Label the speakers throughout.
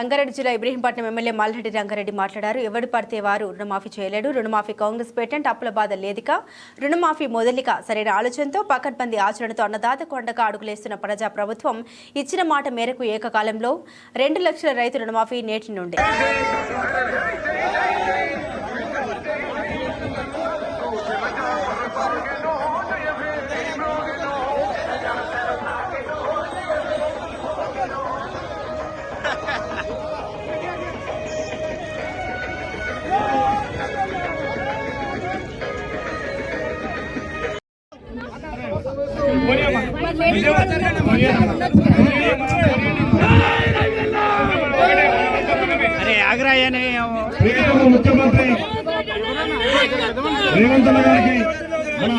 Speaker 1: రంగారెడ్డి జిల్లా ఇబ్రహీంపట్నం ఎమ్మెల్యే మల్రెడ్డి రంగారెడ్డి మాట్లాడారు. ఎవడు పడితే వారు రుణమాఫీ చేయలేడు. రుణమాఫీ కాంగ్రెస్ పేటెంట్ అప్పుల బాధ లేదిక. రుణమాఫీ మొదలిక సరైన ఆలోచనతో పకడ్బందీ ఆచరణతో అన్నదాత కొండగా అడుగులేస్తున్న ప్రజా ప్రభుత్వం ఇచ్చిన మాట మేరకు ఏకకాలంలో రెండు లక్షల రైతు రుణమాఫీ నేటి నుండి.
Speaker 2: ముఖ్యమంత్రి రేవంత్ గారికి మన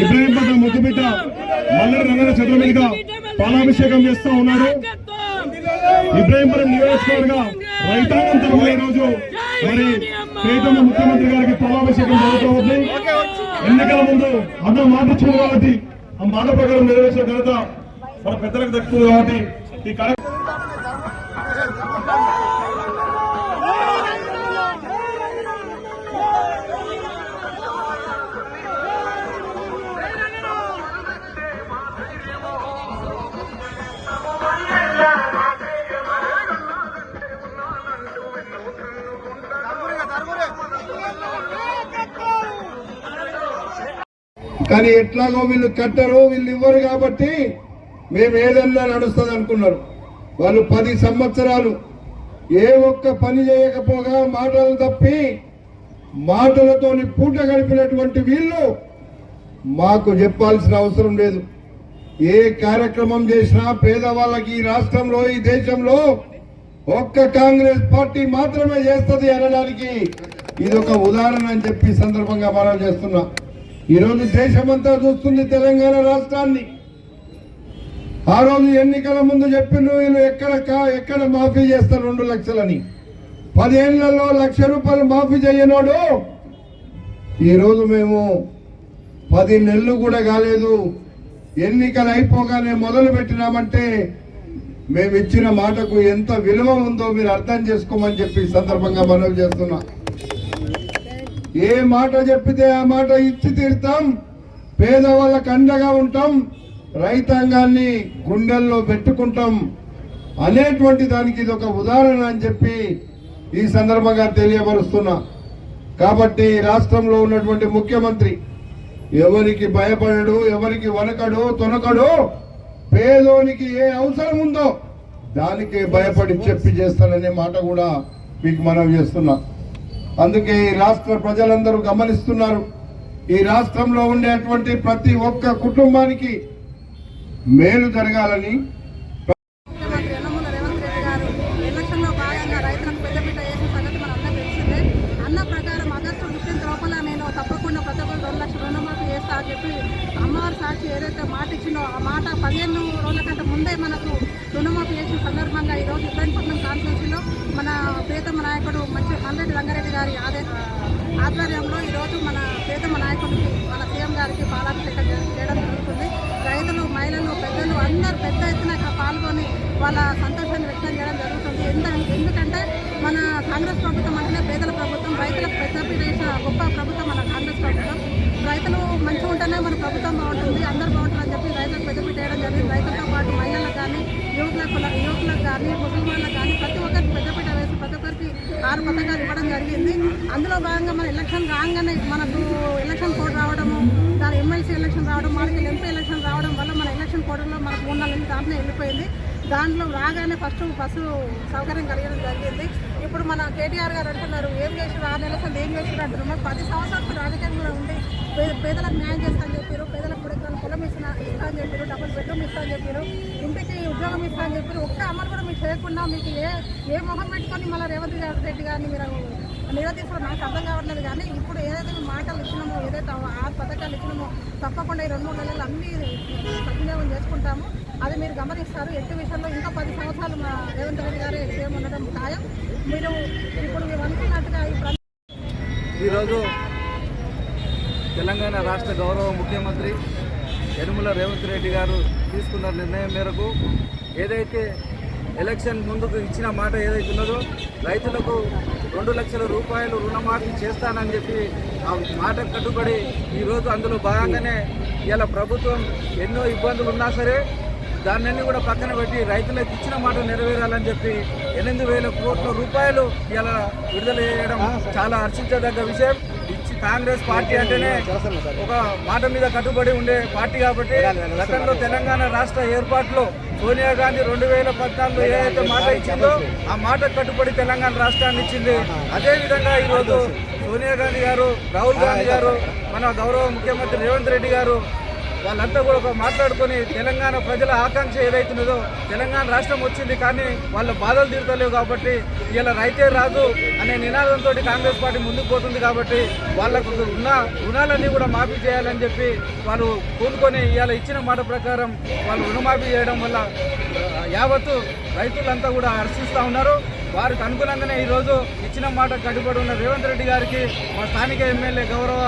Speaker 2: ఇబ్రాహీంపట్నం ముద్దుబిడ్డ మల్లెల రంగన మీదుగా పాలాభిషేకం చేస్తూ ఉన్నారు. ఇబ్రాహీంపురం నియోజకవర్గ రైతాంగం తరఫున ఈ రోజు మరి ప్రియతమ ముఖ్యమంత్రి గారికి పాలాభిషేకం జరుగుతూ ఉంది ఎన్నికల ముందు అన్న మాట ఇచ్చింది కాబట్టి ఆ మాట ప్రకారం నెరవేర్చిన ఘనత మన పెద్దలకు దక్కుతుంది కాబట్టి ఈ కానీ ఎట్లాగో వీళ్ళు కట్టరు వీళ్ళు ఇవ్వరు కాబట్టి మేము ఏదన్నా నడుస్తుంది అనుకున్నారు వాళ్ళు పది సంవత్సరాలు ఏ ఒక్క పని చేయకపోగా మాటలు తప్పి మాటలతోని పూట గడిపినటువంటి వీళ్ళు మాకు చెప్పాల్సిన అవసరం లేదు. ఏ కార్యక్రమం చేసినా పేదవాళ్ళకి ఈ రాష్ట్రంలో ఈ దేశంలో ఒక్క కాంగ్రెస్ పార్టీ మాత్రమే చేస్తుంది అనడానికి ఇది ఒక ఉదాహరణ అని చెప్పి సందర్భంగా మనం చేస్తున్నా. ఈరోజు దేశమంతా చూస్తుంది తెలంగాణ రాష్ట్రాన్ని. ఆ రోజు ఎన్నికల ముందు చెప్పిండ్రు వీళ్ళు ఎక్కడ ఎక్కడ మాఫీ చేస్తారు రెండు లక్షలని. పదేళ్ళలో లక్ష రూపాయలు మాఫీ చేయనోడు. ఈరోజు మేము పది నెలలు కూడా కాలేదు. ఎన్నికలు అయిపోగానే మొదలు పెట్టినామంటే మేము ఇచ్చిన మాటకు ఎంత విలువ ఉందో మీరు అర్థం చేసుకోమని చెప్పి సందర్భంగా మనవి చేస్తున్నా. ఏ మాట చెప్పితే ఆ మాట ఇచ్చి తీరుతాం. పేదవాళ్ళకు అండగా ఉంటాం. రైతాంగాన్ని గుండెల్లో పెట్టుకుంటాం అనేటువంటి దానికి ఇది ఒక ఉదాహరణ అని చెప్పి ఈ సందర్భంగా తెలియపరుస్తున్నా. కాబట్టి రాష్ట్రంలో ఉన్నటువంటి ముఖ్యమంత్రి ఎవరికి భయపడడు ఎవరికి వనకడు తొనకడు పేదోనికి ఏ అవసరం ఉందో దానికి భయపడి చెప్పి చేస్తాననే మాట కూడా మీకు మనం చేస్తున్నా. అందుకే ఈ రాష్ట్ర ప్రజలందరూ గమనిస్తున్నారు. ఈ రాష్ట్రంలో ఉండేటువంటి ప్రతి ఒక్క కుటుంబానికి మేలు జరగాలని
Speaker 3: ముఖ్యమంత్రి యనమల రేవంత్ రెడ్డి గారు ఎలక్షన్లో భాగంగా రైతులకు పెద్దపీట మన అందరూ తెలిసిందే. అన్న ప్రకారం ఆగస్టు ఫిఫ్టీన్త్ లోపల నేను తప్పకుండా ప్రతి ఒక్కరు రెండు లక్షల రుణమాఫీ చేస్తా అని చెప్పి అమ్మవారి సాక్షి ఏదైతే మాట ఇచ్చిందో ఆ మాట పదిహేను రోజుల కంటే ముందే మనకు రుణమాఫీ చేసిన సందర్భంగా ఈరోజు ఇబ్రాహీంపట్నం కాన్స్టిట్యూన్సీలో మన ప్రియతమ నాయకుడు మంచి మల్లెడ్డి రంగారెడ్డి గారి ఆదే ఆధ్వర్యంలో ఈరోజు మన ప్రియతమ నాయకుడికి మన సీఎం గారికి పాలాభిషేకం చే- చేయడం రైతులు మహిళలు పెద్దలు అందరూ పెద్ద ఎత్తున పాల్గొని వాళ్ళ సంతోషాన్ని వ్యక్తం చేయడం జరుగుతుంది. ఎంత ఎందుకంటే మన కాంగ్రెస్ ప్రభుత్వం అంటేనే పేదల ప్రభుత్వం రైతులకు పెద్దపీట వేసిన గొప్ప ప్రభుత్వం మన కాంగ్రెస్ ప్రభుత్వం. రైతులు మంచిగా ఉంటేనే మన ప్రభుత్వం బాగుంటుంది అందరూ బాగుంటారని చెప్పి రైతులకు పెద్దపీట వేయడం జరిగింది. రైతులతో పాటు మహిళలకు కానీ యువకులకు యువకులకు కానీ ముసలిమాన్లకు కానీ ప్రతి ఒక్కరికి పెద్దపీట వేసి ప్రతి ఒక్కరికి ఆరు పథకాలు ఇవ్వడం జరిగింది. అందులో భాగంగా మన ఎలక్షన్ రాగానే మనకు ఎలక్షన్ కోడ్ రావడం ఎమ్మెల్సీ ఎలక్షన్ రావడం మనకి ఎంపీ ఎలక్షన్ రావడం వల్ల మన ఎలక్షన్ కోడ్లో మనకు మూడు నాలుగు నెలలు దాంట్లో వెళ్ళిపోయింది. దాంట్లో రాగానే ఫస్ట్ బస్సు సౌకర్యం కలిగడం జరిగింది. ఇప్పుడు మన కేటీఆర్ గారు అంటున్నారు ఏం చేసి ఆరు నెలల సంది ఏం చేసి అంటున్నారు. మరి పది సంవత్సరాలు రాజకీయంలో ఉండి పేదలకు న్యాయం చేస్తాను చెప్పారు పేదలకు కూడా ఎకరాల పొలం ఇస్తా ఇస్తా అని చెప్పారు డబుల్ బెడ్రూమ్ ఇస్తా అని చెప్పారు ఇంటికి ఉద్యోగం ఇస్తా అని చెప్పారు ఒక్క అమలు కూడా మీరు చేయకుండా మీకు ఏ ఏ మొహం పెట్టుకొని మళ్ళీ రేవంత్ రెడ్డి గారిని మీరు నిలదీసుకోవడం నాకు అర్థం కావట్లేదు కానీ ఇప్పుడు ఏదైతే మాటలు ఇచ్చినామో ఏదైతే ఆ పథకాలు ఇచ్చినామో తప్పకుండా ఈ రెండు మూడు నెలలు అన్ని సద్వినియోగం చేసుకుంటాము. అది మీరు గమనిస్తారు. ఎట్టి విషయంలో ఇంకా పది సంవత్సరాలు మా రేవంత్ రెడ్డి గారే సీఎం ఉండడం ఖాయం. మీరు ఇప్పుడు మేము అనుకున్నట్టుగా ఈ
Speaker 4: ఈరోజు తెలంగాణ రాష్ట్ర గౌరవ ముఖ్యమంత్రి యనుమల రేవంత్ రెడ్డి గారు తీసుకున్న నిర్ణయం మేరకు ఏదైతే ఎలక్షన్ ముందుకు ఇచ్చిన మాట ఏదైతే ఉన్నదో రైతులకు రెండు లక్షల రూపాయలు రుణమాఫీ చేస్తానని చెప్పి ఆ మాట కట్టుబడి ఈరోజు అందులో భాగంగానే ఇలా ప్రభుత్వం ఎన్నో ఇబ్బందులు ఉన్నా సరే దాన్ని కూడా పక్కన పెట్టి రైతులకు ఇచ్చిన మాట నెరవేరాలని చెప్పి ఎనిమిది వేల కోట్ల రూపాయలు ఇలా విడుదల చేయడం చాలా హర్షించదగ్గ విషయం. ఇచ్చి కాంగ్రెస్ పార్టీ అంటేనే ఒక మాట మీద కట్టుబడి ఉండే పార్టీ కాబట్టి గతంలో తెలంగాణ రాష్ట్ర ఏర్పాటులో సోనియా గాంధీ రెండు వేల పద్నాలుగులో ఏదైతే మాట ఇచ్చిందో ఆ మాట కట్టుబడి తెలంగాణ రాష్ట్రాన్ని ఇచ్చింది. అదే విధంగా ఈరోజు సోనియా గాంధీ గారు రాహుల్ గాంధీ గారు మన గౌరవ ముఖ్యమంత్రి రేవంత్ రెడ్డి గారు వాళ్ళంతా కూడా ఒక మాట్లాడుకొని తెలంగాణ ప్రజల ఆకాంక్ష ఏదైతున్నదో తెలంగాణ రాష్ట్రం వచ్చింది కానీ వాళ్ళ బాధలు తీరుతలేవు కాబట్టి ఇలా రైతే రాదు అనే నినాదంతో కాంగ్రెస్ పార్టీ ముందుకు పోతుంది కాబట్టి వాళ్ళకు ఉన్న రుణాలన్నీ కూడా మాఫీ చేయాలని చెప్పి వాళ్ళు కూనుకొని ఇవాళ ఇచ్చిన మాట ప్రకారం వాళ్ళు రుణమాఫీ చేయడం వల్ల యావత్తు రైతులంతా కూడా హర్షిస్తూ ఉన్నారు. వారికి అనుగుణంగానే ఈరోజు ఇచ్చిన మాట కట్టుబడి ఉన్న రేవంత్ రెడ్డి గారికి మా స్థానిక ఎమ్మెల్యే గౌరవ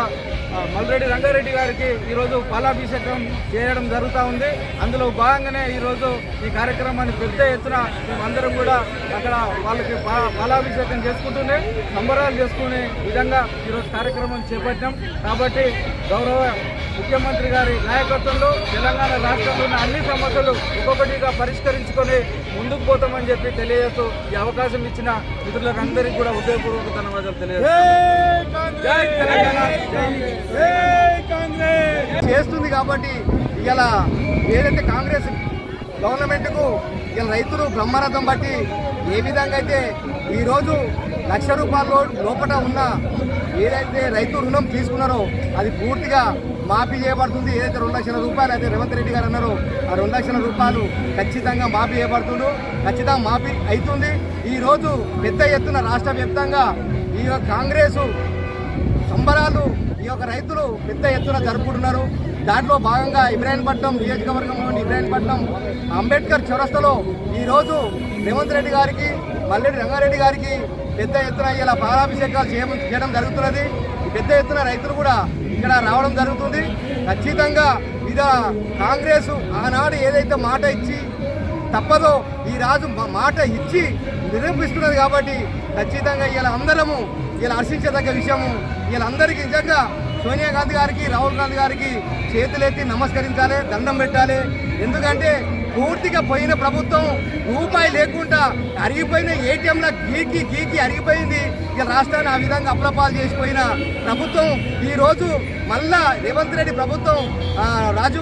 Speaker 4: ఆ, మల్రెడ్డి రంగారెడ్డి గారికి ఈరోజు పాలాభిషేకం చేయడం జరుగుతూ ఉంది. అందులో భాగంగానే ఈరోజు ఈ కార్యక్రమాన్ని పెద్ద ఎత్తున మేమందరం కూడా అక్కడ వాళ్ళకి పాలాభిషేకం చేసుకుంటూనే సంబరాలు చేసుకునే విధంగా ఈరోజు కార్యక్రమం చేపట్టాం. కాబట్టి గౌరవ ముఖ్యమంత్రి గారి నాయకత్వంలో తెలంగాణ రాష్ట్రంలో ఉన్న అన్ని సమస్యలు ఒక్కొక్కటిగా పరిష్కరించుకొని ముందుకు పోతామని చెప్పి తెలియజేస్తూ ఈ అవకాశం ఇచ్చిన మిత్రులందరికీ కూడా హృదయపూర్వక ధన్యవాదాలు తెలియజేస్తాను
Speaker 5: చేస్తుంది కాబట్టి ఇలా ఏదైతే కాంగ్రెస్ గవర్నమెంట్కు ఇలా రైతులు బ్రహ్మరథం బట్టి ఏ విధంగా అయితే ఈరోజు లక్ష రూపాయల లోపల ఉన్న ఏదైతే రైతు రుణం తీసుకున్నారో అది పూర్తిగా మాఫీ చేయబడుతుంది. ఏదైతే రెండు లక్షల రూపాయలు అయితే రేవంత్ రెడ్డి గారు అన్నారో ఆ రెండు లక్షల రూపాయలు ఖచ్చితంగా మాఫీ చేయబడుతుండు. ఖచ్చితంగా మాఫీ అవుతుంది. ఈరోజు పెద్ద ఎత్తున రాష్ట్ర వ్యాప్తంగా ఈ యొక్క కాంగ్రెసు సంబరాలు ఈ యొక్క రైతులు పెద్ద ఎత్తున జరుపుకుంటున్నారు. దాంట్లో భాగంగా ఇబ్రాహీంపట్నం నియోజకవర్గంలోని ఇబ్రాహీంపట్నం అంబేద్కర్ చౌరస్తలో ఈరోజు రేవంత్ రెడ్డి గారికి మల్లెడి రంగారెడ్డి గారికి పెద్ద ఎత్తున ఇలా పాలాభిషేకాలు చేయడం జరుగుతున్నది. పెద్ద ఎత్తున రైతులు కూడా ఇక్కడ రావడం జరుగుతుంది. ఖచ్చితంగా ఇద కాంగ్రెస్ ఆనాడు ఏదైతే మాట ఇచ్చి తప్పదో ఈ రాజు మాట ఇచ్చి నిరూపిస్తున్నది కాబట్టి ఖచ్చితంగా ఇలా అందరము ఇలా హర్షించదగ్గ విషయము. వీళ్ళందరికీ నిజంగా సోనియా గాంధీ గారికి రాహుల్ గాంధీ గారికి చేతులెత్తి నమస్కరించాలి దండం పెట్టాలి. ఎందుకంటే పూర్తిగా పోయిన ప్రభుత్వం రూపాయి లేకుండా అరిగిపోయిన ఏటీఎంల గీకి గీకి అరిగిపోయింది. ఇక రాష్ట్రాన్ని ఆ విధంగా అప్లపాలు చేసిపోయిన ప్రభుత్వం. ఈ రోజు మళ్ళా రేవంత్ రెడ్డి ప్రభుత్వం రాజు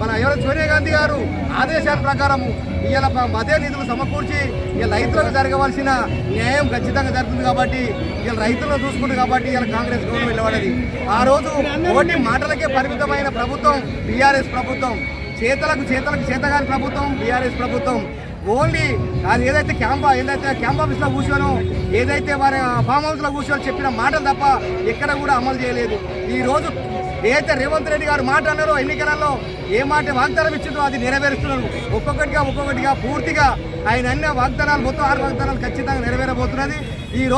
Speaker 5: మన ఎవరైనా సోనియా గాంధీ గారు ఆదేశాల ప్రకారము ఇలా మదే నిధులు సమకూర్చి ఇలా రైతులకు జరగవలసిన న్యాయం ఖచ్చితంగా జరుగుతుంది కాబట్టి ఇలా రైతులను చూసుకుంటుంది కాబట్టి ఇలా కాంగ్రెస్ గవర్నమెంట్ నిలబడది. ఆ రోజు ఓటి మాటలకే పరిమితమైన ప్రభుత్వం బీఆర్ఎస్ ప్రభుత్వం. చేతలకు చేతలకు చేతగాని ప్రభుత్వం బీఆర్ఎస్ ప్రభుత్వం. ఓన్లీ అది ఏదైతే క్యాంప్ ఏదైతే క్యాంప్ ఆఫీస్లో కూర్చోనో ఏదైతే వారి ఫామ్ హౌస్లో కూర్చొని చెప్పిన మాటలు తప్ప ఎక్కడ కూడా అమలు చేయలేదు. ఈ రోజు ఏదైతే రేవంత్ రెడ్డి గారు మాట అన్నారో ఎన్నికలలో ఏ మాట వాగ్దానం ఇచ్చిందో అది నెరవేరుస్తున్నారు. ఒక్కొక్కటిగా ఒక్కొక్కటిగా పూర్తిగా ఆయన అన్న వాగ్దానాలు మొత్తం ఆరు వాగ్దానాలు ఖచ్చితంగా నెరవేరబోతున్నది. ఈ రోజు